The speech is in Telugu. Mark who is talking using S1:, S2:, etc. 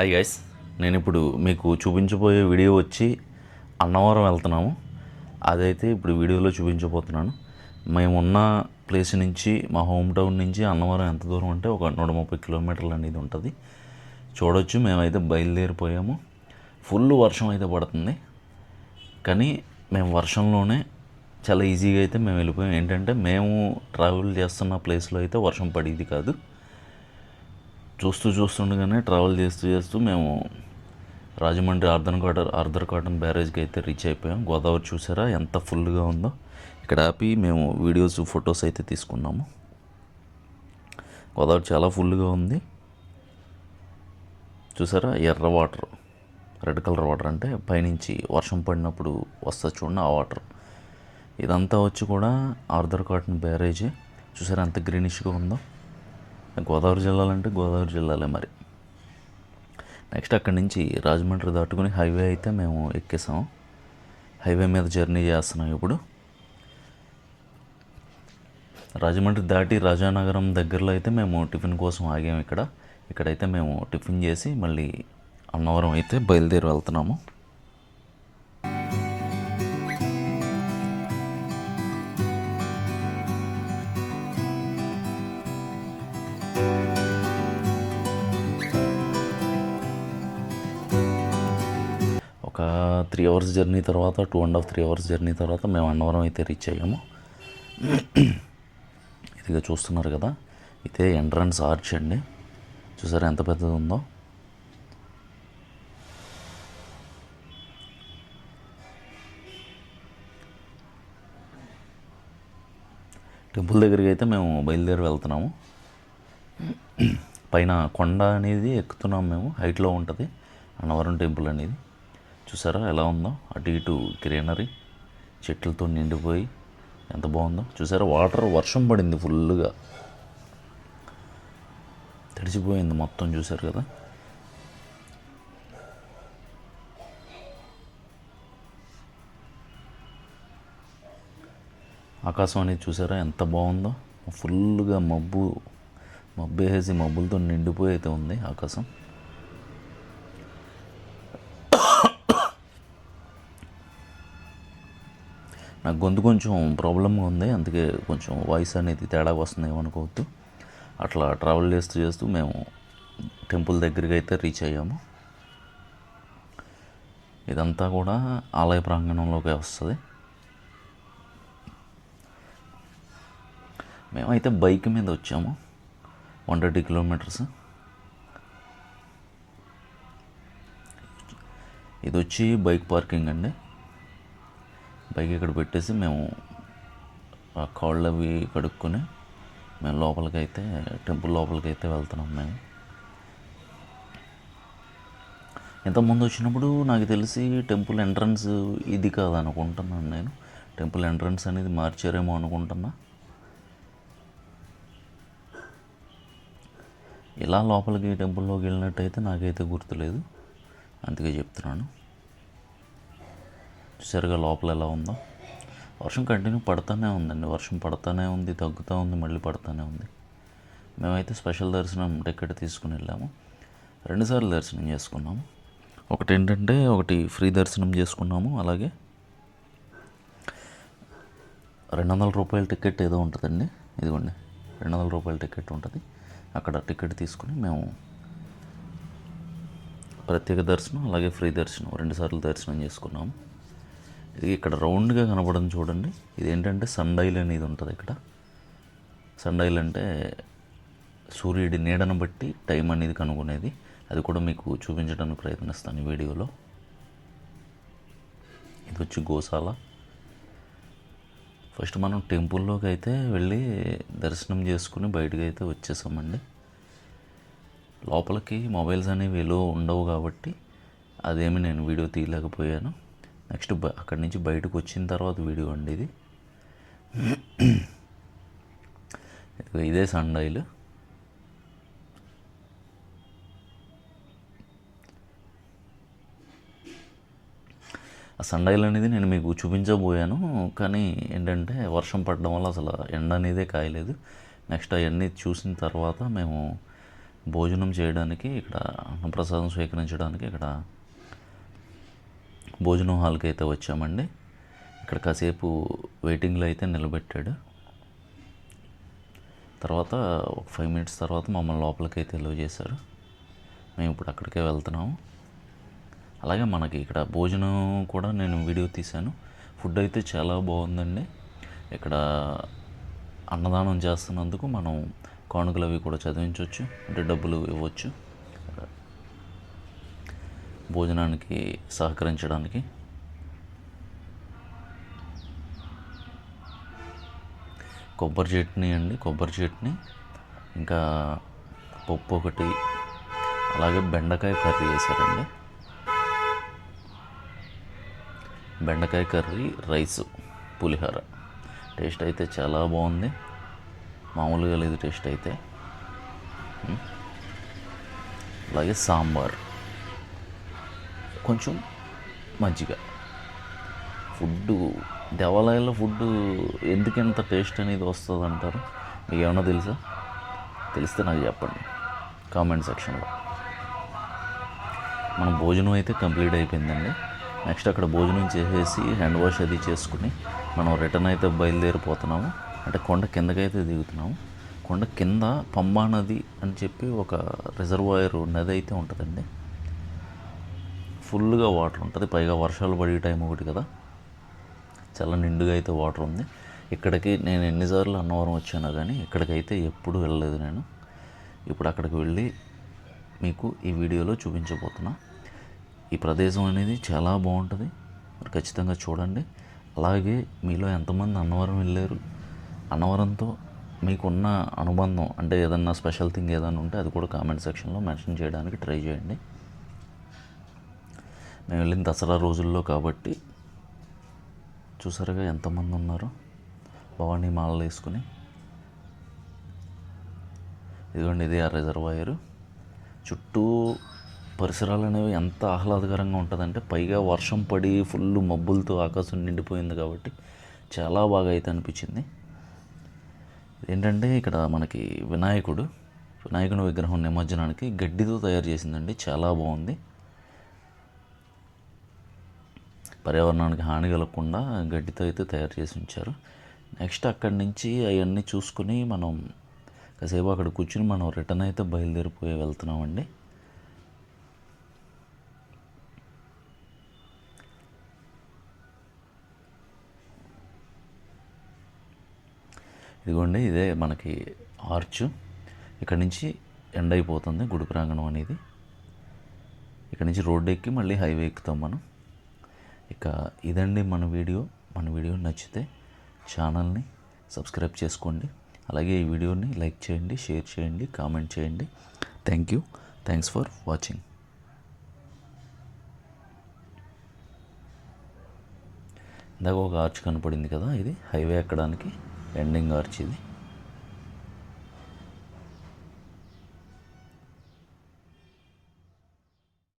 S1: హాయ్ గైస్ నేను ఇప్పుడు మీకు చూపించబోయే వీడియో వచ్చి అన్నవరం వెళ్తున్నాము. అదైతే ఇప్పుడు వీడియోలో చూపించబోతున్నాను. మేమున్న ప్లేస్ నుంచి మా హోమ్ టౌన్ నుంచి అన్నవరం ఎంత దూరం అంటే ఒక నూట ముప్పై కిలోమీటర్లు అనేది ఉంటుంది. చూడొచ్చు మేమైతే బయలుదేరిపోయాము. ఫుల్ వర్షం అయితే పడుతుంది. కానీ మేము వర్షంలోనే చాలా ఈజీగా అయితే మేము వెళ్ళిపోయాం. ఏంటంటే మేము ట్రావెల్ చేస్తున్న ప్లేస్లో అయితే వర్షం పడేది కాదు. చూస్తూ చూస్తుండగానే ట్రావెల్ చేస్తూ చేస్తూ మేము Rajahmundry Arthur Cotton Arthur Cotton బ్యారేజ్కి అయితే రీచ్ అయిపోయాం. గోదావరి చూసారా? ఎంత ఫుల్గా ఉందో. ఇక్కడ ఆపి మేము వీడియోస్ ఫొటోస్ అయితే తీసుకున్నాము. గోదావరి చాలా ఫుల్గా ఉంది. చూసారా? ఎర్ర వాటర్ రెడ్ కలర్ వాటర్ అంటే పైనుంచి వర్షం పడినప్పుడు వస్తా చూడండి ఆ వాటర్. ఇదంతా వచ్చి కూడా ఆర్థర్ కాటన్ బ్యారేజే. చూసారా ఎంత గ్రీనిష్గా ఉందో. గోదావరి జిల్లాలంటే గోదావరి జిల్లాలే మరి. నెక్స్ట్ అక్కడి నుంచి రాజమండ్రి దాటుకుని హైవే అయితే మేము ఎక్కేసాం. హైవే మీద జర్నీ చేస్తున్నాం ఇప్పుడు. రాజమండ్రి దాటి రాజానగరం దగ్గరలో అయితే మేము టిఫిన్ కోసం ఆగాము ఇక్కడ. ఇక్కడైతే మేము టిఫిన్ చేసి మళ్ళీ అన్నవరం అయితే బయలుదేరి వెళ్తున్నాము. ఒక త్రీ అవర్స్ జర్నీ తర్వాత two and half three hours journey తర్వాత మేము అన్నవరం అయితే రీచ్ అయ్యాము. ఇదిగా చూస్తున్నారు కదా ఇదే ఎంట్రన్స్ ఆర్చ్ అండి. చూసారా ఎంత పెద్దది ఉందో? టెంపుల్ దగ్గరికి అయితే మేము బయలుదేరి వెళ్తున్నాము. పైన కొండ అనేది ఎక్కుతున్నాం మేము హైట్లో ఉంటుంది. అన్నవరం టెంపుల్ అనేది. చూసారా ఎలా ఉందో? అటు ఇటు గ్రీనరీ చెట్లతో నిండిపోయి ఎంత బాగుందో. చూసారా? వాటర్ వర్షం పడింది ఫుల్గా తడిచిపోయింది మొత్తం చూసారు కదా? ఆకాశం అనేది చూసారా ఎంత బాగుందో? ఫుల్గా మబ్బు మబ్బు వేసి మబ్బులతో నిండిపోయి అయితే ఉంది ఆకాశం. నాకు గొంతు కొంచెం ప్రాబ్లమ్గా ఉంది. అందుకే కొంచెం వాయిస్ అనేది తేడా వస్తుంది ఏమనుకోవద్దు అట్లా ట్రావెల్ చేస్తూ చేస్తూ మేము టెంపుల్ దగ్గరికి అయితే రీచ్ అయ్యాము. ఇదంతా కూడా ఆలయ ప్రాంగణంలోకి వస్తుంది. మేమైతే బైక్ మీద వచ్చాము. One thirty kilometres. ఇది వచ్చి బైక్ పార్కింగ్ అండి. బైక్ ఇక్కడ పెట్టేసి మేము ఆ కాళ్ళు అవి కడుక్కొని మేము లోపలికి అయితే టెంపుల్ లోపలికి అయితే వెళ్తున్నాం మేము. ఇంతకుముందు వచ్చినప్పుడు నాకు తెలిసి టెంపుల్ ఎంట్రన్స్ ఇది కాదు అనుకుంటున్నాను నేను. టెంపుల్ ఎంట్రన్స్ అనేది మార్చారేమో అనుకుంటున్నా. ఇలా లోపలికి టెంపుల్లోకి వెళ్ళినట్టయితే నాకైతే గుర్తులేదు. అందుకే చెప్తున్నాను. చూసారుగా లోపల ఎలా ఉందో. వర్షం కంటిన్యూ పడుతూనే ఉందండి. వర్షం పడుతూనే ఉంది తగ్గుతూ ఉంది మళ్ళీ పడుతూనే ఉంది. మేమైతే స్పెషల్ దర్శనం టికెట్ తీసుకుని వెళ్ళాము. రెండుసార్లు దర్శనం చేసుకున్నాము. ఒకటి ఏంటంటే ఒకటి ఫ్రీ దర్శనం చేసుకున్నాము. అలాగే రెండు వందల రూపాయల టికెట్ ఏదో ఉంటుందండి. ఇదిగోండి రెండు వందల రూపాయల టికెట్ ఉంటుంది. అక్కడ టికెట్ తీసుకుని మేము ప్రత్యేక దర్శనం అలాగే ఫ్రీ దర్శనం రెండుసార్లు దర్శనం చేసుకున్నాము. ఇది ఇక్కడ రౌండ్గా కనబడడం చూడండి. ఇది ఏంటంటే సండైల్ అనేది ఉంటుంది ఇక్కడ. సండైల్ అంటే సూర్యుడి నీడను బట్టి టైం అనేది కనుగొనేది. అది కూడా మీకు చూపించడానికి ప్రయత్నిస్తాను ఈ వీడియోలో. ఇది వచ్చి గోశాల. ఫస్ట్ మనం టెంపుల్లోకి అయితే వెళ్ళి దర్శనం చేసుకుని బయటకు అయితే వచ్చేసామండి. లోపలికి మొబైల్స్ అనేవి ఎలో ఉండవు కాబట్టి అదేమి నేను వీడియో తీయలేకపోయాను. నెక్స్ట్ బ అక్కడి నుంచి బయటకు వచ్చిన తర్వాత వీడియో అండి ఇది. ఇదే సండైల్ ఆ సండైల్ అనేది నేను మీకు చూపించబోయాను కానీ ఏంటంటే వర్షం పడడం వల్ల అసలు ఎండ అనేదే కాయలేదు. నెక్స్ట్ అవన్నీ చూసిన తర్వాత మేము భోజనం చేయడానికి ఇక్కడ అన్నప్రసాదం స్వీకరించడానికి ఇక్కడ భోజనం హాల్కి అయితే వచ్చామండి. ఇక్కడ కాసేపు వెయిటింగ్లో అయితే నిలబెట్టాడు. తర్వాత ఒక ఫైవ్ మినిట్స్ తర్వాత మమ్మల్ని లోపలికి అయితే ఎలో చేశారు. మేము ఇప్పుడు అక్కడికే వెళ్తున్నాము. అలాగే మనకి ఇక్కడ భోజనం కూడా నేను వీడియో తీశాను. ఫుడ్ అయితే చాలా బాగుందండి. ఇక్కడ అన్నదానం చేస్తున్నందుకు మనం కానుకలు అవి కూడా చదివించవచ్చు అంటే డబ్బులు ఇవ్వచ్చు. భోజనానికి సహకరించడానికి? కొబ్బరి చట్నీ అండి కొబ్బరి చట్నీ. ఇంకా పప్పు ఒకటి అలాగే బెండకాయ కర్రీ వేశారండి బెండకాయ కర్రీ రైస్ పులిహోర. టేస్ట్ అయితే చాలా బాగుంది. మామూలుగా లేదు టేస్ట్ అయితే. అలాగే సాంబార్. కొంచెం మజ్జిగ ఫుడ్డు దేవాలయాల్లో ఫుడ్ ఎందుకు ఎంత టేస్ట్ అనేది వస్తుంది అంటారు మీకు ఏమన్నా తెలుసా? తెలిస్తే నాకు చెప్పండి. కామెంట్ సెక్షన్లో. మన భోజనం అయితే కంప్లీట్ అయిపోయిందండి. నెక్స్ట్ అక్కడ భోజనం చేసేసి హ్యాండ్ వాష్ అది చేసుకుని మనం రిటర్న్ అయితే బయలుదేరిపోతున్నాము. అంటే కొండ కిందకైతే దిగుతున్నాము. కొండ కింద పంబా నది అని చెప్పి ఒక రిజర్వాయర్ నది అయితే ఉంటుందండి. ఫుల్గా వాటర్ ఉంటుంది. పైగా వర్షాలు పడే టైం ఒకటి కదా. చాలా నిండుగా అయితే వాటర్ ఉంది. ఇక్కడికి నేను ఎన్నిసార్లు అన్నవరం వచ్చానో కానీ ఇక్కడికైతే ఎప్పుడు వెళ్ళలేదు నేను. ఇప్పుడు అక్కడికి వెళ్ళి మీకు ఈ వీడియోలో చూపించబోతున్నా. ఈ ప్రదేశం అనేది చాలా బాగుంటుంది. మరి ఖచ్చితంగా చూడండి. అలాగే మీలో ఎంతమంది అన్నవరం వెళ్ళారు? అన్నవరంతో మీకున్న అనుబంధం అంటే ఏదన్నా స్పెషల్ థింగ్ ఏదైనా ఉంటే అది కూడా కామెంట్ సెక్షన్లో మెన్షన్ చేయడానికి ట్రై చేయండి. మేము వెళ్ళిన దసరా రోజుల్లో కాబట్టి చూసారుగా ఎంతమంది ఉన్నారు. భవానీ మాలలు వేసుకుని. ఇదిగోండి ఇది ఆ రిజర్వాయర్. చుట్టూ పరిసరాలు అనేవి ఎంత ఆహ్లాదకరంగా ఉంటుందంటే పైగా వర్షం పడి ఫుల్ మబ్బులతో ఆకాశం నిండిపోయింది కాబట్టి చాలా బాగా అయితే అనిపించింది. ఏంటంటే ఇక్కడ మనకి వినాయకుడు వినాయకుని విగ్రహం నిమజ్జనానికి గడ్డితో తయారు చేసిందండి. చాలా బాగుంది. పర్యావరణానికి హాని కలగకుండా గడ్డితో అయితే తయారు చేసి ఉంచారు. నెక్స్ట్ అక్కడి నుంచి అవన్నీ చూసుకుని మనం కాసేపు అక్కడ కూర్చుని మనం రిటర్న్ అయితే బయలుదేరిపోయి వెళ్తున్నామండి. ఇదిగోండి ఇదే మనకి ఆర్చ్. ఇక్కడ నుంచి ఎండ్ అయిపోతుంది గుడి ప్రాంగణం అనేది. ఇక్కడ నుంచి రోడ్డు ఎక్కి మళ్ళీ హైవే ఎక్కుతాం మనం. ఇక ఇదండి మన వీడియో. మన వీడియో నచ్చితే ఛానల్ని సబ్స్క్రైబ్ చేసుకోండి. అలాగే ఈ వీడియోని లైక్ చేయండి షేర్ చేయండి కామెంట్ చేయండి. Thank you thanks for watching ఇందాక ఒక ఆర్చ్ కనపడింది కదా ఇది హైవే ఎక్కడానికి ఎండింగ్ ఆర్చ్ ఇది.